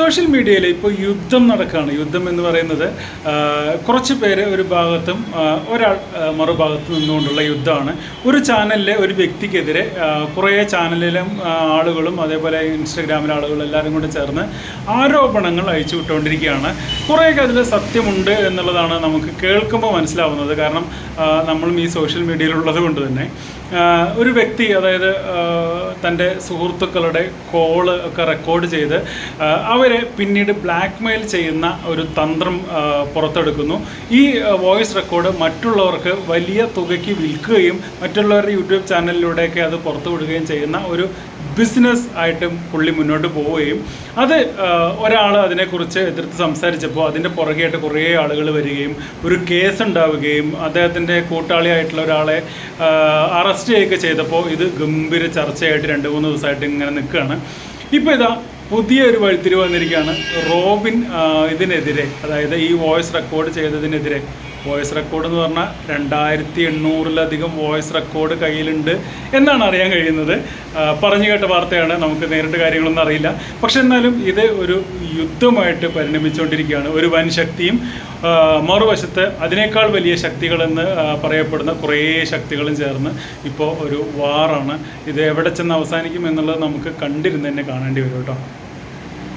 Social മീഡിയയിൽ ഇപ്പോൾ യുദ്ധം നടക്കുകയാണ്. യുദ്ധം എന്ന് പറയുന്നത് കുറച്ച് പേര് ഒരു ഭാഗത്തും ഒരാൾ മറുഭാഗത്ത് നിന്നുകൊണ്ടുള്ള യുദ്ധമാണ്. ഒരു ചാനലിലെ ഒരു വ്യക്തിക്കെതിരെ കുറേ ചാനലിലും ആളുകളും അതേപോലെ ഇൻസ്റ്റഗ്രാമിലെ ആളുകളും എല്ലാവരും കൂടെ ചേർന്ന് ആരോപണങ്ങൾ അയച്ചു വിട്ടുകൊണ്ടിരിക്കുകയാണ്. കുറേയൊക്കെ അതിൽ സത്യമുണ്ട് എന്നുള്ളതാണ് നമുക്ക് കേൾക്കുമ്പോൾ മനസ്സിലാവുന്നത്. കാരണം നമ്മളും ഈ സോഷ്യൽ മീഡിയയിലുള്ളത് കൊണ്ട് തന്നെ. ഒരു വ്യക്തി അതായത് തന്റെ സുഹൃത്തുക്കളുടെ കോൾ ഒക്കെ റെക്കോർഡ് ചെയ്ത് അവരെ പിന്നീട് ബ്ലാക്ക് മെയിൽ ചെയ്യുന്ന ഒരു തന്ത്രം പുറത്തെടുക്കുന്നു. ഈ വോയിസ് റെക്കോർഡ് മറ്റുള്ളവർക്ക് വലിയ തുകയ്ക്ക് വിൽക്കുകയും മറ്റുള്ളവരുടെ യൂട്യൂബ് ചാനലിലൂടെയൊക്കെ അത് പുറത്തുവിടുകയും ചെയ്യുന്ന ഒരു ബിസിനസ് ആയിട്ട് പുള്ളി മുന്നോട്ട് പോവുകയും അത് ഒരാൾ അതിനെക്കുറിച്ച് എതിർത്ത് സംസാരിച്ചപ്പോൾ അതിന്റെ പുറകെയായിട്ട് കുറേ ആളുകൾ വരികയും ഒരു കേസ് ഉണ്ടാവുകയും അദ്ദേഹത്തിന്റെ കൂട്ടാളിയായിട്ടുള്ള ഒരാളെ അറസ്റ്റ് ചെയ്യുകയൊക്കെ ചെയ്തപ്പോൾ ഇത് ഗംഭീര ചർച്ചയായിട്ട് രണ്ട് മൂന്ന് ദിവസമായിട്ട് ഇങ്ങനെ നിൽക്കുകയാണ്. ഇപ്പോൾ ഇതാ പുതിയ ഒരു വഴിത്തിരിവ് വന്നിരിക്കുകയാണ്. റോബിൻ ഇതിനെതിരെ അതായത് ഈ വോയിസ് റെക്കോർഡ് ചെയ്തതിനെതിരെ വോയിസ് റെക്കോർഡ് എന്ന് പറഞ്ഞാൽ രണ്ടായിരത്തി എണ്ണൂറിലധികം വോയിസ് റെക്കോർഡ് കയ്യിലുണ്ട് എന്നാണ് അറിയാൻ കഴിയുന്നത്. പറഞ്ഞു കേട്ട വാർത്തയാണ്. നമുക്ക് നേരിട്ട് കാര്യങ്ങളൊന്നും അറിയില്ല. പക്ഷെ എന്നാലും ഇത് ഒരു യുദ്ധമായിട്ട് പരിണമിച്ചുകൊണ്ടിരിക്കുകയാണ്. ഒരു വൻ ശക്തിയും മറുവശത്ത് അതിനേക്കാൾ വലിയ ശക്തികളെന്ന് പറയപ്പെടുന്ന കുറേ ശക്തികളും ചേർന്ന് ഇപ്പോൾ ഒരു വാറാണ്. ഇത് എവിടെ ചെന്ന് അവസാനിക്കും എന്നുള്ളത് നമുക്ക് കണ്ടിരുന്ന് തന്നെ കാണേണ്ടി വരും കേട്ടോ.